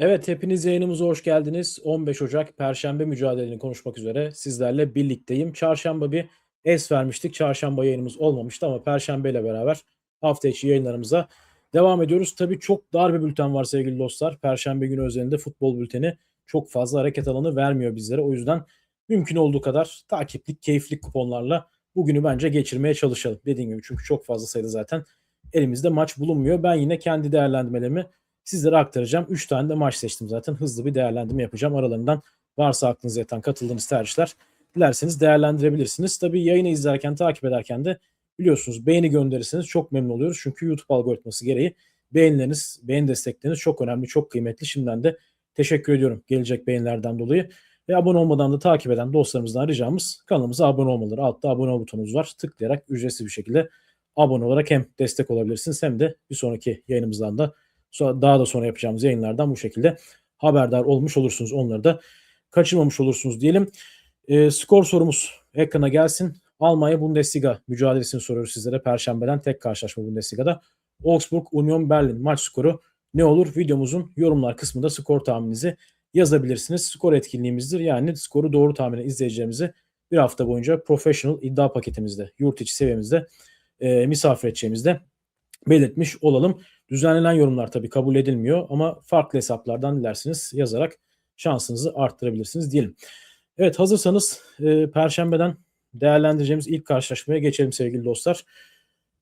Evet, hepiniz yayınımıza hoş geldiniz. 15 Ocak Perşembe mücadeleni konuşmak üzere sizlerle birlikteyim. Çarşamba bir es vermiştik. Çarşamba yayınımız olmamıştı ama Perşembe ile beraber hafta içi yayınlarımıza devam ediyoruz. Tabii çok dar bir bülten var sevgili dostlar. Perşembe günü özelinde futbol bülteni çok fazla hareket alanı vermiyor bizlere. O yüzden mümkün olduğu kadar takiplik, keyifli kuponlarla bugünü bence geçirmeye çalışalım. Dediğim gibi çünkü çok fazla sayıda zaten elimizde maç bulunmuyor. Ben yine kendi değerlendirmelerimi sizlere aktaracağım. 3 tane de maç seçtim zaten. Hızlı bir değerlendirme yapacağım. Aralarından varsa aklınıza yatan katıldığınız tercihler dilerseniz değerlendirebilirsiniz. Tabii yayını izlerken, takip ederken de biliyorsunuz beğeni gönderirseniz çok memnun oluyoruz. Çünkü YouTube algoritması gereği beğenileriniz, beğeni destekleriniz çok önemli, çok kıymetli. Şimdiden de teşekkür ediyorum gelecek beğenilerden dolayı. Ve abone olmadan da takip eden dostlarımızdan ricamız kanalımıza abone olmaları. Altta abone ol butonumuz var. Tıklayarak ücretsiz bir şekilde abone olarak hem destek olabilirsiniz hem de bir sonraki yayınımızdan da daha da sonra yapacağımız yayınlardan bu şekilde haberdar olmuş olursunuz. Onları da kaçırmamış olursunuz diyelim. E, skor sorumuz ekrana gelsin. Almanya Bundesliga mücadelesini soruyoruz sizlere. Perşembeden tek karşılaşma Bundesliga'da. Augsburg Union Berlin maç skoru ne olur? Videomuzun yorumlar kısmında skor tahmininizi yazabilirsiniz. Skor etkinliğimizdir. Yani skoru doğru tahmini izleyeceğimizi bir hafta boyunca professional iddia paketimizde, yurt içi seviyemizde e, misafir edeceğimizde belirtmiş olalım. Düzenlenen yorumlar tabii kabul edilmiyor ama farklı hesaplardan dilerseniz yazarak şansınızı arttırabilirsiniz diyelim. Evet hazırsanız e, Perşembeden değerlendireceğimiz ilk karşılaşmaya geçelim sevgili dostlar.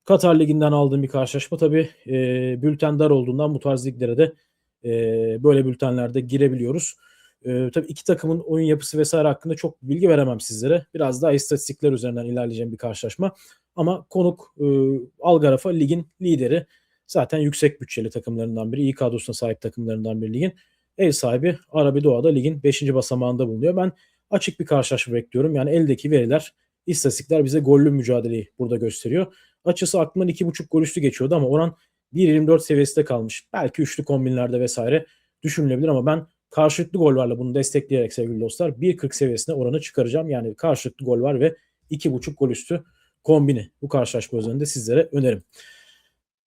Katar Ligi'nden aldığım bir karşılaşma. Tabii e, bülten dar olduğundan bu tarz liglere de e, böyle bültenlerde girebiliyoruz. E, tabii iki takımın oyun yapısı vesaire hakkında çok bilgi veremem sizlere. Biraz daha istatistikler üzerinden ilerleyeceğim bir karşılaşma. Ama konuk e, Algarafa ligin lideri. Zaten yüksek bütçeli takımlarından biri. iyi kadrosuna sahip takımlarından biri ligin. Ev sahibi Arabi Doğa'da ligin 5. basamağında bulunuyor. Ben açık bir karşılaşma bekliyorum. Yani eldeki veriler, istatistikler bize gollü mücadeleyi burada gösteriyor. Açısı aklımdan 2.5 gol üstü geçiyordu ama oran 1.24 seviyesinde kalmış. Belki üçlü kombinlerde vesaire düşünülebilir ama ben karşılıklı gol varla bunu destekleyerek sevgili dostlar 1.40 seviyesine oranı çıkaracağım. Yani karşılıklı gol var ve 2.5 gol üstü kombini bu karşılaşma üzerinde sizlere önerim.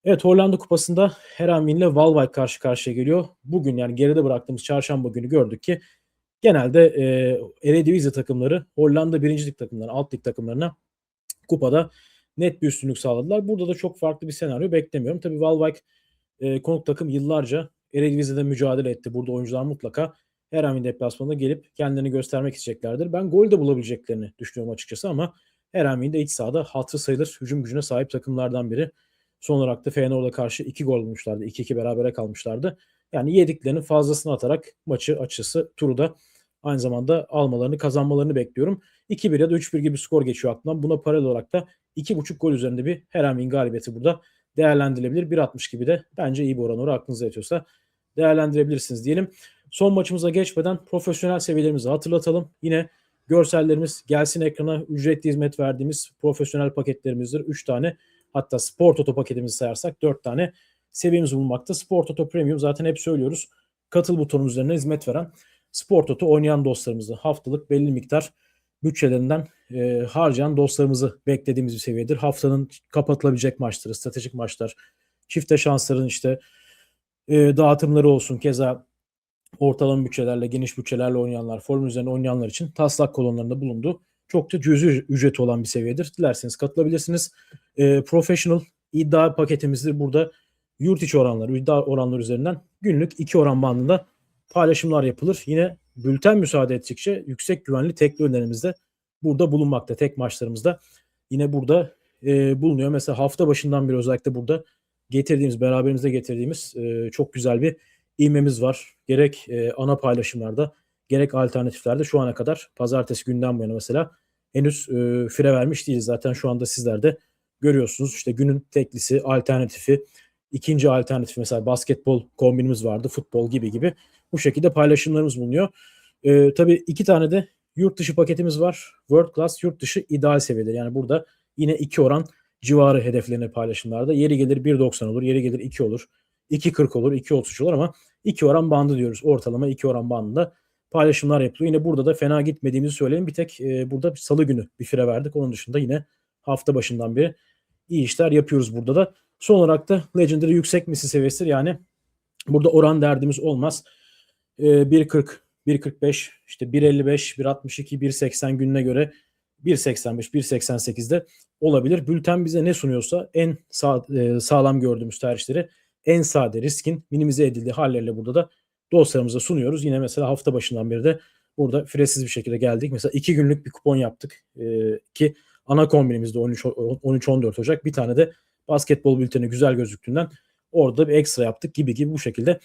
Evet Hollanda Kupası'nda Herenveen ile Valwijk karşı karşıya geliyor. Bugün yani geride bıraktığımız çarşamba günü gördük ki genelde e, Eredivisie takımları Hollanda birincilik takımları, alt lig takımlarına kupada net bir üstünlük sağladılar. Burada da çok farklı bir senaryo beklemiyorum. Tabii Valwijk e, konuk takım yıllarca Eredivisie'de mücadele etti. Burada oyuncular mutlaka Herenveen deplasmanına gelip kendilerini göstermek isteyeceklerdir. Ben gol de bulabileceklerini düşünüyorum açıkçası ama Herenveen de iç sahada hatırı sayılır hücum gücüne sahip takımlardan biri. Son olarak da Feyenoord'a karşı 2 gol bulmuşlardı. 2-2 berabere kalmışlardı. Yani yediklerinin fazlasını atarak maçı açısı turu da aynı zamanda almalarını kazanmalarını bekliyorum. 2-1 ya da 3-1 gibi skor geçiyor aklımdan. Buna paralel olarak da 2.5 gol üzerinde bir Herenveen galibiyeti burada değerlendirilebilir. 1.60 gibi de bence iyi bir oran orası aklınıza yatıyorsa değerlendirebilirsiniz diyelim. Son maçımıza geçmeden profesyonel seviyelerimizi hatırlatalım. Yine görsellerimiz gelsin ekrana ücretli hizmet verdiğimiz profesyonel paketlerimizdir. 3 tane hatta Sport Toto paketimizi sayarsak 4 tane seviyemiz bulunmakta. Sport Toto Premium zaten hep söylüyoruz. Katıl butonu üzerine hizmet veren Sport Toto oynayan dostlarımızı haftalık belli miktar bütçelerinden e, harcayan dostlarımızı beklediğimiz bir seviyedir. Haftanın kapatılabilecek maçları, stratejik maçlar, çifte şansların işte e, dağıtımları olsun. Keza ortalama bütçelerle, geniş bütçelerle oynayanlar, form üzerine oynayanlar için taslak kolonlarında bulundu. Çok da cüzi ücreti olan bir seviyedir. Dilerseniz katılabilirsiniz. E, professional iddia paketimizdir. Burada yurt içi oranları, iddia oranları üzerinden günlük iki oran bandında paylaşımlar yapılır. Yine bülten müsaade ettikçe yüksek güvenli tekli önerimizde burada bulunmakta. Tek maçlarımızda yine burada e, bulunuyor. Mesela hafta başından beri özellikle burada getirdiğimiz, beraberimizde getirdiğimiz e, çok güzel bir ilmemiz var. Gerek e, ana paylaşımlarda gerek alternatiflerde şu ana kadar pazartesi günden bu yana mesela henüz e, fire vermiş değiliz. Zaten şu anda sizler de görüyorsunuz. İşte günün teklisi, alternatifi, ikinci alternatif mesela basketbol kombinimiz vardı, futbol gibi gibi. Bu şekilde paylaşımlarımız bulunuyor. E, tabii iki tane de yurt dışı paketimiz var. World Class yurt dışı ideal seviyede. Yani burada yine iki oran civarı hedeflerine paylaşımlarda. Yeri gelir 1.90 olur, yeri gelir 2 olur. 2.40 olur, 2.33 olur ama 2 oran bandı diyoruz. Ortalama 2 oran bandında paylaşımlar yapılıyor. Yine burada da fena gitmediğimizi söyleyelim. Bir tek e, burada salı günü bir fire verdik. Onun dışında yine hafta başından beri iyi işler yapıyoruz burada da. Son olarak da Legendary yüksek misli seviyesi yani burada oran derdimiz olmaz. e, 1.40, 1.45, işte 1.55, 1.62, 1.80 gününe göre 1.85, 1.88'de olabilir. Bülten bize ne sunuyorsa en sağ, e, sağlam gördüğümüz tercihleri en sade riskin minimize edildiği hallerle burada da dosyalarımıza sunuyoruz. Yine mesela hafta başından beri de burada firesiz bir şekilde geldik. Mesela iki günlük bir kupon yaptık e, ki ana kombinimizde 13-14 Ocak. Bir tane de basketbol bülteni güzel gözüktüğünden orada bir ekstra yaptık gibi gibi bu şekilde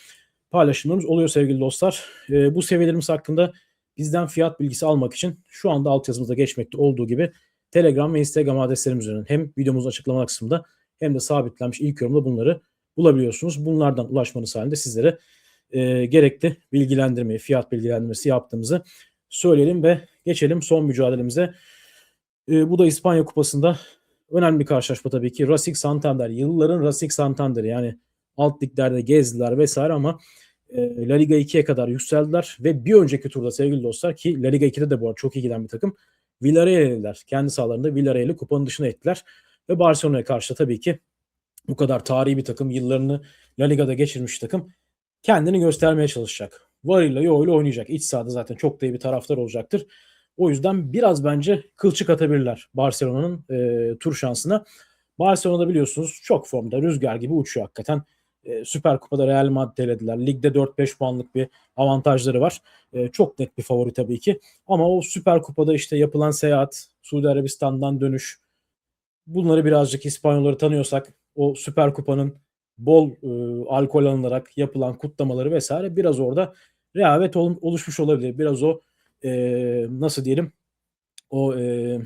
paylaşımlarımız oluyor sevgili dostlar. E, bu seviyelerimiz hakkında bizden fiyat bilgisi almak için şu anda altyazımızda geçmekte olduğu gibi Telegram ve Instagram adreslerimiz üzerinden hem videomuzun açıklama kısmında hem de sabitlenmiş ilk yorumda bunları bulabiliyorsunuz. Bunlardan ulaşmanız halinde sizlere e, gerekli bilgilendirmeyi, fiyat bilgilendirmesi yaptığımızı söyleyelim ve geçelim son mücadelemize. E, bu da İspanya Kupası'nda önemli bir karşılaşma tabii ki. Racing Santander, yılların Racing Santander yani alt liglerde gezdiler vesaire ama e, La Liga 2'ye kadar yükseldiler ve bir önceki turda sevgili dostlar ki La Liga 2'de de bu arada çok iyi giden bir takım Villarreal'i elediler. Kendi sahalarında Villarreal'i kupanın dışına ettiler ve Barcelona'ya karşı tabii ki bu kadar tarihi bir takım, yıllarını La Liga'da geçirmiş takım kendini göstermeye çalışacak. Varıyla yoğuyla oynayacak. İç sahada zaten çok da iyi bir taraftar olacaktır. O yüzden biraz bence kılçık atabilirler Barcelona'nın e, tur şansına. Barcelona'da biliyorsunuz çok formda rüzgar gibi uçuyor hakikaten. E, Süper Kupa'da Real Madrid elediler. Ligde 4-5 puanlık bir avantajları var. E, çok net bir favori tabii ki. Ama o Süper Kupa'da işte yapılan seyahat, Suudi Arabistan'dan dönüş bunları birazcık İspanyolları tanıyorsak o Süper Kupa'nın bol e, alkol alınarak yapılan kutlamaları vesaire biraz orada rehavet ol, oluşmuş olabilir. Biraz o e, nasıl diyelim o e,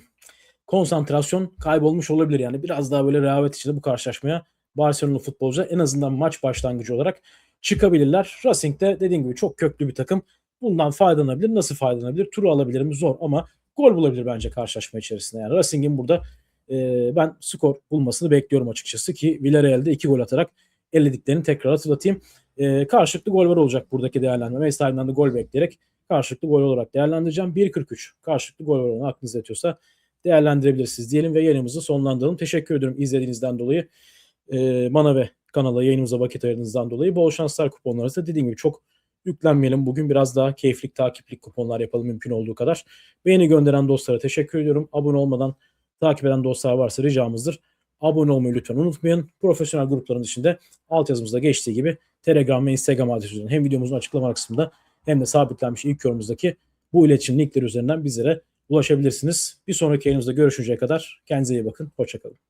konsantrasyon kaybolmuş olabilir. Yani biraz daha böyle rehavet içinde bu karşılaşmaya Barcelona futbolcu en azından maç başlangıcı olarak çıkabilirler. Racing de dediğim gibi çok köklü bir takım. Bundan faydalanabilir. Nasıl faydalanabilir? Turu alabilir mi? Zor ama gol bulabilir bence karşılaşma içerisinde. Yani Racing'in burada e, ben skor bulmasını bekliyorum açıkçası ki Villarreal'de iki gol atarak ellediklerini tekrar hatırlatayım. E, karşılıklı gol var olacak buradaki değerlendirme. Vestay'dan da gol bekleyerek karşılıklı gol olarak değerlendireceğim. 1.43 karşılıklı gol oranı aklınızda yatıyorsa değerlendirebilirsiniz diyelim ve yayınımızı sonlandıralım. Teşekkür ediyorum izlediğinizden dolayı. E, bana ve kanala yayınımıza vakit ayırdığınızdan dolayı bol şanslar kuponlarınızda dediğim gibi çok yüklenmeyelim. Bugün biraz daha keyiflik, takiplik kuponlar yapalım mümkün olduğu kadar. Beğeni gönderen dostlara teşekkür ediyorum. Abone olmadan takip eden dostlar varsa ricamızdır. Abone olmayı lütfen unutmayın. Profesyonel grupların içinde altyazımızda geçtiği gibi Telegram ve Instagram adresinden hem videomuzun açıklama kısmında hem de sabitlenmiş ilk yorumumuzdaki bu iletişim linkleri üzerinden bizlere ulaşabilirsiniz. Bir sonraki yayınımızda görüşünceye kadar kendinize iyi bakın. Hoşçakalın.